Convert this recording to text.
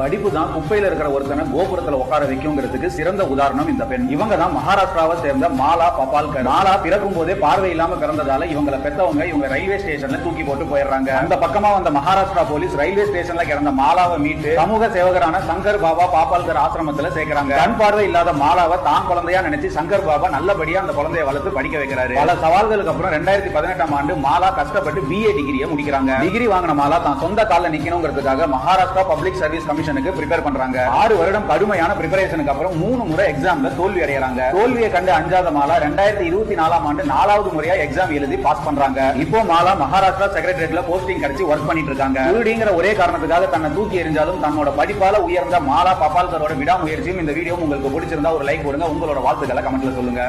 படிப்பு தான் குப்பையில இருக்கிற ஒருத்தனை கோபுரத்துல உட்கார வைக்குங்கிறதுக்கு சிறந்த உதாரணம் இந்த பெண். இவங்க தான் மகாராஷ்டிராவை சேர்ந்த மாலா பபால்கர் மாலா பிறக்கும் போதே பார்வை இல்லாம பிறந்ததால இவங்களை பெத்தவங்க இவங்க ரயில்வே ஸ்டேஷன்ல தூக்கி போட்டு போயிடுறாங்க. அந்த பக்கமா வந்த மகாராஷ்டிரா போலீஸ் ரயில்வே ஸ்டேஷன்ல கிடந்த மாலாவை மீட்டு சமூக சேவகரான சங்கர் பாபா பாப்பால்கர் ஆசிரமத்துல சேர்க்கிறாங்க. கண் பார்வை இல்லாத மாலாவை தான் குழந்தையா நினைச்சு சங்கர் பாபா நல்லபடியா அந்த குழந்தைய வளர்த்து படிக்க வைக்கிறாரு. பல சவால்களுக்கு அப்புறம் ரெண்டாயிரத்தி பதினெட்டாம் ஆண்டு மாலா கஷ்டப்பட்டு பிஏ டிகிரியை முடிக்கிறாங்க. டிகிரி வாங்கின மாலா தான் சொந்த கால நிக்கணுங்கிறதுக்காக மகாராஷ்டிரா பப்ளிக் சர்வீஸ் கமிஷன் காம்படிஷனுக்கு ப்ரிப்பேர் பண்றாங்க. ஆறு வருடம் கடுமையான ப்ரிப்பரேஷனுக்கு அப்புறம் மூணு முறை எக்ஸாம்ல தோல்வி அடையறாங்க. தோல்வியை கண்டு அஞ்சாத மாலா ரெண்டாயிரத்தி இருபத்தி நாலாம் ஆண்டு நாலாவது முறையா எக்ஸாம் எழுதி பாஸ் பண்றாங்க. இப்போ மாலா மகாராஷ்டிரா செக்ரட்டரியட்ல போஸ்டிங் கிடைச்சி ஒர்க் பண்ணிட்டு இருக்காங்க. வீடுங்கிற ஒரே காரணத்துக்காக தன்னை தூக்கி எரிஞ்சாலும் தன்னோட படிப்பால உயர்ந்த மாலா பபால்கரோட விடாமுயற்சியும் இந்த வீடியோ உங்களுக்கு பிடிச்சிருந்தா ஒரு லைக் கொடுங்க. உங்களோட வாழ்த்துக்களை கமெண்ட்ல சொல்லுங்க.